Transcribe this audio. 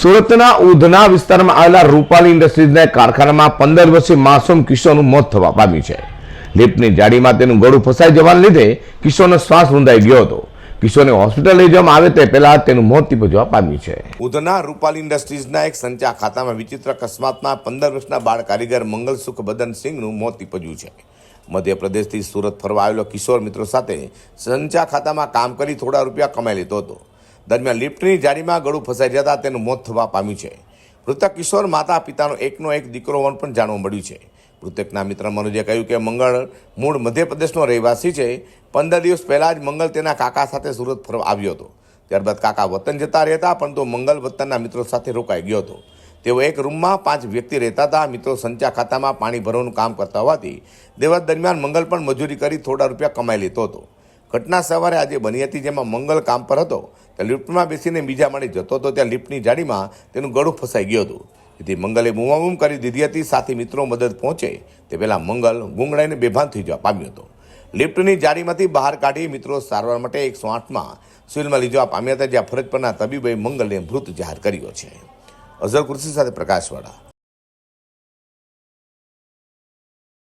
સુરતના ઉધના વિસ્તારમાં આવેલા રૂપાલી ઇન્ડસ્ટ્રીઝના કારખાનામાં પંદર વર્ષીય માસૂમ કિશોરનું મોત થવા પામ્યું છે. લિફ્ટની જાળીમાં તેનું ગળું ફસાઈ જવાને લીધે કિશોરનો શ્વાસ રૂંધાઈ ગયો હતો. કિશોરને હોસ્પિટલ લઈ જવામાં આવે તે પહેલા તેનું મોત નીપજવા પામ્યું છે. ઉધના રૂપાલી ઇન્ડસ્ટ્રીઝના એક સંચા ખાતામાં વિચિત્ર અકસ્માતમાં પંદર વર્ષના બાળ કારીગર મંગલસુખ બદનસિંહનું મોત નીપજ્યું છે. મધ્યપ્રદેશથી સુરત ફરવા આવેલો કિશોર મિત્રો સાથે સંચા ખાતામાં કામ કરી થોડા રૂપિયા કમાઈ લીધો હતો. દરમિયાન લિફ્ટની જાળીમાં ગળું ફસાઈ જતા તેનું મોત થવા પામ્યું છે. મૃતક કિશોર માતા પિતાનો એકનો એક દીકરો હોવાનું પણ જાણવા મળ્યું છે. મૃતકના મિત્ર મનોજે કહ્યું કે મંગળ મૂળ મધ્યપ્રદેશનો રહેવાસી છે. પંદર દિવસ પહેલાં જ મંગલ તેના કાકા સાથે સુરત ફરવા આવ્યો હતો. ત્યારબાદ કાકા વતન જતા રહેતા, પરંતુ મંગલ વતનના મિત્રો સાથે રોકાઈ ગયો હતો. તેઓ એક રૂમમાં પાંચ વ્યક્તિ રહેતા હતા. મિત્રો સંચા ખાતામાં પાણી ભરવાનું કામ કરતા હોવાથી દિવસ દરમિયાન મંગલ પણ મજૂરી કરી થોડા રૂપિયા કમાઈ લેતો હતો. ઘટના સવારે આજે બની હતી, જેમાં મંગલ કામ પર હતો. ત્યાં લિફ્ટમાં બેસીને બીજા માળે જતો હતો, ત્યાં લિફ્ટની જાળીમાં તેનું ગળું ફસાઈ ગયું હતું. જેથી મંગલે બૂમાબૂમ કરી દીધી હતી, સાથી મિત્રો મદદ પહોંચે તે પહેલાં મંગલ ગુંગળાઈને બેભાન થઈ જવા પામ્યો હતો. લિફ્ટની જાળીમાંથી બહાર કાઢી મિત્રો સારવાર માટે એકસો આઠમાં સિવિલમાં લઈ જવા પામ્યા હતા, જ્યાં ફરજ પરના તબીબે મંગલને મૃત જાહેર કર્યો છે. અઝર કુર્સી સાથે પ્રકાશવાળા.